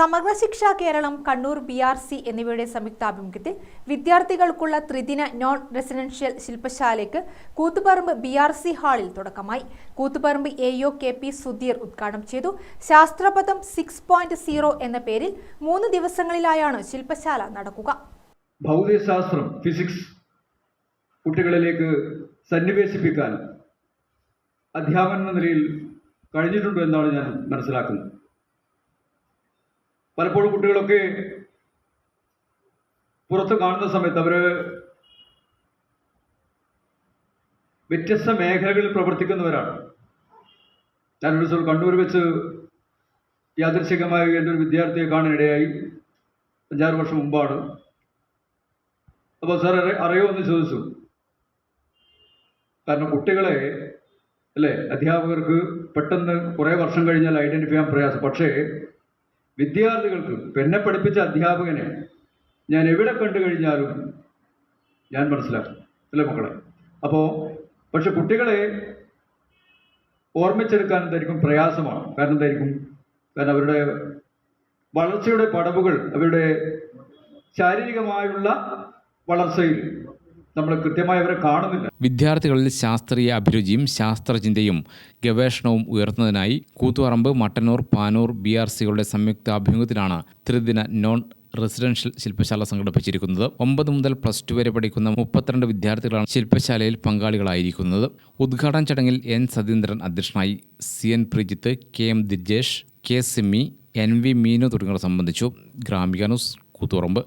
Samagra Shiksha Keralam Kannur B R C എന്നിവയുടെ സംയുക്താഭിമുഖ്യത്തിൽ വിദ്യാർത്ഥികൾക്കുള്ള ത്രിദിന നോൺ റെസിഡൻഷ്യൽ ശില്പശാലയ്ക്ക് കൂത്തുപറമ്പ് ബി ആർ സി ഹാളിൽ തുടക്കമായി. Koothuparamba A O K P Sudheer ഉദ്ഘാടനം ചെയ്തു. ശാസ്ത്രപഥം സിക്സ് പോയിന്റ് സീറോ എന്ന പേരിൽ മൂന്ന് ദിവസങ്ങളിലായാണ് ശില്പശാല നടക്കുക. ഭൗതികശാസ്ത്രം ഫിസിക്സ് കുട്ടികളിലേക്ക് സന്നിവേശിപ്പിക്കാൻ അധ്യാപന നിലയിൽ കഴിഞ്ഞിട്ടുണ്ട് എന്നാണ് ഞാൻ മനസ്സിലാക്കുന്നത്. പലപ്പോഴും കുട്ടികളൊക്കെ പുറത്ത് കാണുന്ന സമയത്ത് അവർ വ്യത്യസ്ത മേഖലകളിൽ പ്രവർത്തിക്കുന്നവരാണ്. ഞാൻ ഒരു ദിവസം കണ്ണൂർ വെച്ച് യാദൃശികമായി എന്റെ ഒരു വിദ്യാർത്ഥിയെ കാണാനിടയായി അഞ്ചാറ് വർഷം മുമ്പാണ്. അപ്പോൾ സാർ അറി അറിയോ എന്ന് ചോദിച്ചു. കാരണം കുട്ടികളെ അല്ലേ അധ്യാപകർക്ക് പെട്ടെന്ന് കുറേ വർഷം കഴിഞ്ഞാൽ ഐഡന്റിഫൈ ചെയ്യാൻ പ്രയാസം. പക്ഷേ വിദ്യാർത്ഥികൾക്ക് പെന്നെ പഠിപ്പിച്ച അധ്യാപകനെ ഞാൻ എവിടെ കണ്ടു കഴിഞ്ഞാലും ഞാൻ മനസ്സിലാക്കും. അല്ലേ മക്കളെ? അപ്പോൾ പക്ഷെ കുട്ടികളെ ഓർമ്മിച്ചെടുക്കാൻ എന്തായിരിക്കും? പ്രയാസമാണ്. കാരണം എന്തായിരിക്കും? കാരണം അവരുടെ വളർച്ചയുടെ പടവുകൾ അവരുടെ ശാരീരികമായുള്ള വളർച്ചയിൽ നമ്മൾ കൃത്യമായി അവരെ കാണുന്നില്ല. വിദ്യാർത്ഥികളിൽ ശാസ്ത്രീയ അഭിരുചിയും ശാസ്ത്രചിന്തയും ഗവേഷണവും ഉയർത്തുന്നതിനായി കൂത്തുപറമ്പ് മട്ടന്നൂർ പാനൂർ ബി ആർ സികളുടെ സംയുക്ത ആഭിമുഖ്യത്തിലാണ് ത്രിദിന നോൺ റെസിഡൻഷ്യൽ ശില്പശാല സംഘടിപ്പിച്ചിരിക്കുന്നത്. ഒമ്പത് മുതൽ പ്ലസ് ടു വരെ പഠിക്കുന്ന മുപ്പത്തിരണ്ട് വിദ്യാർത്ഥികളാണ് ശില്പശാലയിൽ പങ്കാളികളായിരിക്കുന്നത്. ഉദ്ഘാടന ചടങ്ങിൽ എൻ സതീന്ദ്രൻ അധ്യക്ഷനായി C N Prijith K M Dijesh K Simmi N V Meenu തുടങ്ങിയവർ സംബന്ധിച്ചു. ഗ്രാമിക ന്യൂസ് കൂത്തുപറമ്പ്.